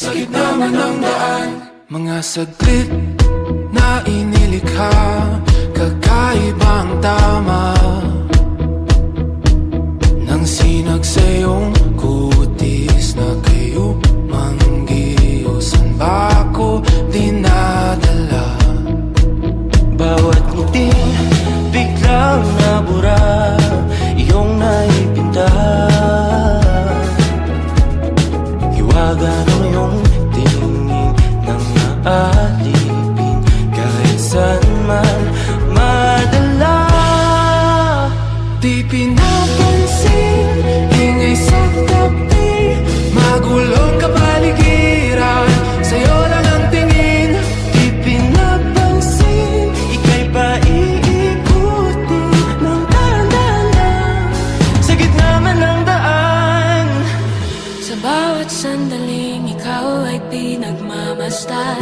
Sa gitna man ng daan Mga saglit na inilikha Kakaibang tama. Nang sinag sa iyong kutis Na kayo manggiyosan ba ako dinadala? Bawat ngiti biglang nabura Iyong naipinta. Hiwaga Sandaling ikaw ay pinagmamastan